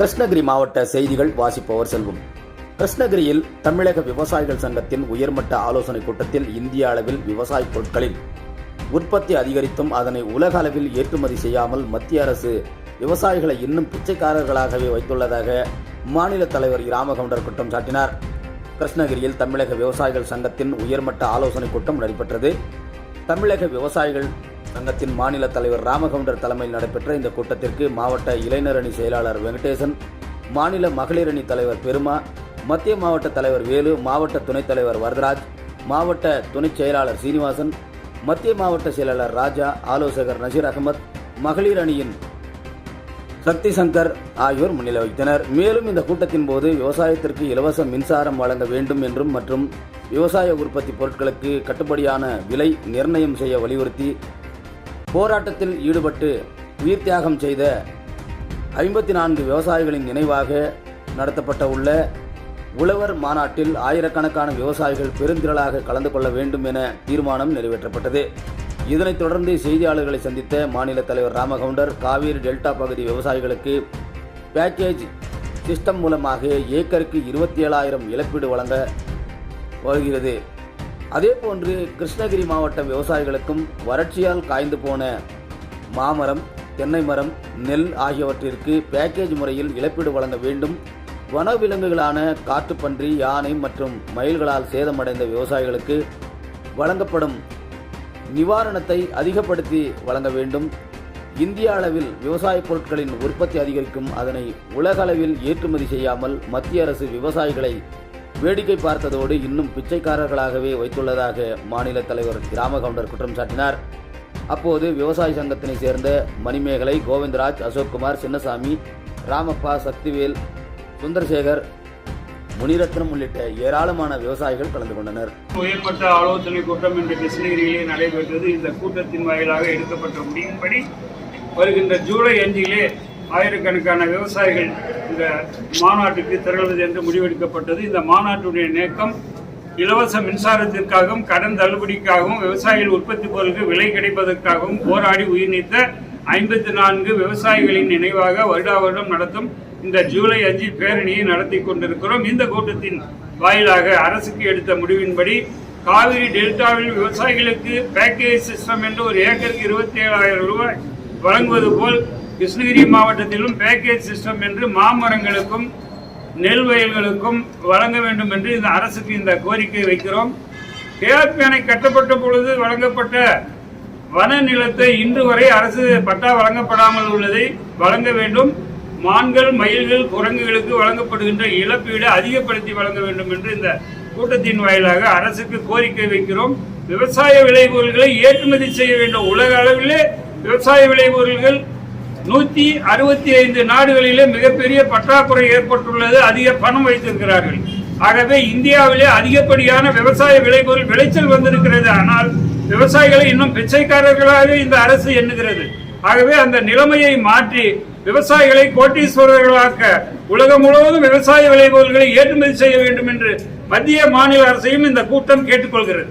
கிருஷ்ணகிரி மாவட்ட செய்திகள் வாசிப்பவர் செல்வம். கிருஷ்ணகிரியில் தமிழக விவசாயிகள் சங்கத்தின் உயர்மட்ட ஆலோசனைக் கூட்டத்தில் இந்திய அளவில் விவசாய பொருட்களின் உற்பத்தி அதிகரித்தும் அதனை உலக அளவில் ஏற்றுமதி செய்யாமல் மத்திய அரசு விவசாயிகளை இன்னும் பிச்சைக்காரர்களாகவே வைத்துள்ளதாக மாநில தலைவர் ராமகவுண்டர் குற்றம் சாட்டினார். கிருஷ்ணகிரியில் தமிழக விவசாயிகள் சங்கத்தின் உயர்மட்ட ஆலோசனைக் கூட்டம் நடைபெற்றது. தமிழக விவசாயிகள் சங்கத்தின் மாநில தலைவர் ராமகவுண்டர் தலைமையில் நடைபெற்ற இந்த கூட்டத்திற்கு மாவட்ட இளைஞர் அணி செயலாளர் வெங்கடேசன் மாநில மகளிர் அணி தலைவர் பெருமா மத்திய மாவட்ட தலைவர் வேலு மாவட்ட துணைத் தலைவர் வரதராஜ் மாவட்ட துணைச் செயலாளர் சீனிவாசன் மத்திய மாவட்ட செயலாளர் ராஜா ஆலோசகர் நசீர் அகமத் மகளிர் அணியின் சக்தி சங்கர் ஆகியோர் முன்னிலை வைத்தனர் மேலும் இந்த கூட்டத்தின் போது விவசாயத்திற்கு இலவச மின்சாரம் வழங்க வேண்டும் என்றும் மற்றும் விவசாய உற்பத்தி பொருட்களுக்கு கட்டுப்படியான விலை நிர்ணயம் செய்ய வலியுறுத்தி போராட்டத்தில் ஈடுபட்டு உயிர் தியாகம் செய்த ஐம்பத்தி நான்கு விவசாயிகளின் நினைவாக நடத்தப்பட்ட உள்ள உழவர் மாநாட்டில் ஆயிரக்கணக்கான விவசாயிகள் பெருந்திரளாக கலந்து கொள்ள வேண்டும் என தீர்மானம் நிறைவேற்றப்பட்டது. இதனைத் தொடர்ந்து செய்தியாளர்களை சந்தித்த மாநில தலைவர் ராமகவுண்டர் காவிரி டெல்டா பகுதி விவசாயிகளுக்கு பேக்கேஜ் சிஸ்டம் மூலமாக ஏக்கருக்கு இருபத்தி ஏழாயிரம் இழப்பீடு வழங்க வருகிறது. அதே போன்று கிருஷ்ணகிரி மாவட்ட விவசாயிகளுக்கும் வறட்சியால் காய்ந்து போன மாமரம் தென்னை மரம் நெல் ஆகியவற்றிற்கு பேக்கேஜ் முறையில் இழப்பீடு வழங்க வேண்டும். வனவிலங்குகளான காட்டுப்பன்றி யானை மற்றும் மயில்களால் சேதமடைந்த விவசாயிகளுக்கு வழங்கப்படும் நிவாரணத்தை அதிகப்படுத்தி வழங்க வேண்டும். இந்திய அளவில் விவசாய பொருட்களின் உற்பத்தி அதிகரிக்கும் அதனை உலக அளவில் ஏற்றுமதி செய்யாமல் மத்திய அரசு விவசாயிகளை வேடிக்கை பார்த்ததோடு இன்னும் பிச்சைக்காரர்களாகவே வைத்துள்ளதாக மாநில தலைவர் ராமகவுண்டர் குற்றம் சாட்டினார். அப்போது விவசாய சங்கத்தினை சேர்ந்த மணிமேகலை கோவிந்தராஜ் அசோக்குமார் சின்னசாமி ராமப்பா சக்திவேல் சுந்தரசேகர் முனிரத்னம் உள்ளிட்ட ஏராளமான விவசாயிகள் கலந்து கொண்டனர். உயர்மட்ட ஆலோசனை கூட்டம் இன்று கிருஷ்ணகிரியிலே நடைபெற்றது. இந்த கூட்டத்தின் வாயிலாக எடுக்கப்பட்ட முடிவின்படி வருகின்ற ஜூலை அஞ்சிலே ஆயிரக்கணக்கான விவசாயிகள் இந்த மாநாட்டுக்கு திரள்வது என்று முடிவெடுக்கப்பட்டது. இந்த மாநாட்டுடைய நோக்கம் இலவச மின்சாரத்திற்காகவும் கடன் தள்ளுபடிக்காகவும் விவசாயிகள் உற்பத்தி பொருளுக்கு விலை கிடைப்பதற்காகவும் போராடி உயிர் நீத்த ஐம்பத்தி நான்கு விவசாயிகளின் நினைவாக வருடா வருடம் நடத்தும் இந்த ஜூலை அஞ்சு பேரணியை நடத்தி கொண்டிருக்கிறோம். இந்த கூட்டத்தின் வாயிலாக அரசுக்கு எடுத்த முடிவின்படி காவிரி டெல்டாவில் விவசாயிகளுக்கு பேக்கேஜ் சிஸ்டம் என்று ஒரு ஏக்கருக்கு இருபத்தி ஏழாயிரம் ரூபாய் வழங்குவது போல் கிருஷ்ணகிரி மாவட்டத்திலும் பேக்கேஜ் சிஸ்டம் என்று மாமரங்களுக்கும் நெல் வயல்களுக்கும் வழங்க வேண்டும் என்று இந்த அரசுக்கு இந்த கோரிக்கை வைக்கிறோம். கேஆர்பி அணை கட்டப்பட்ட பொழுது வழங்கப்பட்ட வன நிலத்தை இன்று வரை அரசு பட்டா வழங்கப்படாமல் உள்ளதை வழங்க வேண்டும். மான்கள் மயில்கள் குரங்குகளுக்கு வழங்கப்படுகின்ற இழப்பீடு அதிகப்படுத்தி வழங்க வேண்டும் என்று இந்த கூட்டத்தின் வாயிலாக அரசுக்கு கோரிக்கை வைக்கிறோம். விவசாய விளைபொருள்களை ஏற்றுமதி செய்ய வேண்டும். உலக அளவிலே விவசாய விளைபொருள்கள் நூத்தி அறுபத்தி ஐந்து நாடுகளிலே மிகப்பெரிய பற்றாக்குறை ஏற்பட்டுள்ளது அதிக பணம் வைத்திருக்கிறார்கள். ஆகவே இந்தியாவிலே அதிகப்படியான விவசாய விளைபொருள் விளைச்சல் வந்திருக்கிறது. ஆனால் விவசாயிகளை இன்னும் பிச்சைக்காரர்களாக இந்த அரசு எண்ணுகிறது. ஆகவே அந்த நிலைமையை மாற்றி விவசாயிகளை கோட்டீஸ்வரர்களாக்க உலகம் முழுவதும் விவசாய விளைபொருள்களை ஏற்றுமதி செய்ய வேண்டும் என்று மத்திய மாநில அரசையும் இந்த கூட்டம் கேட்டுக்கொள்கிறது.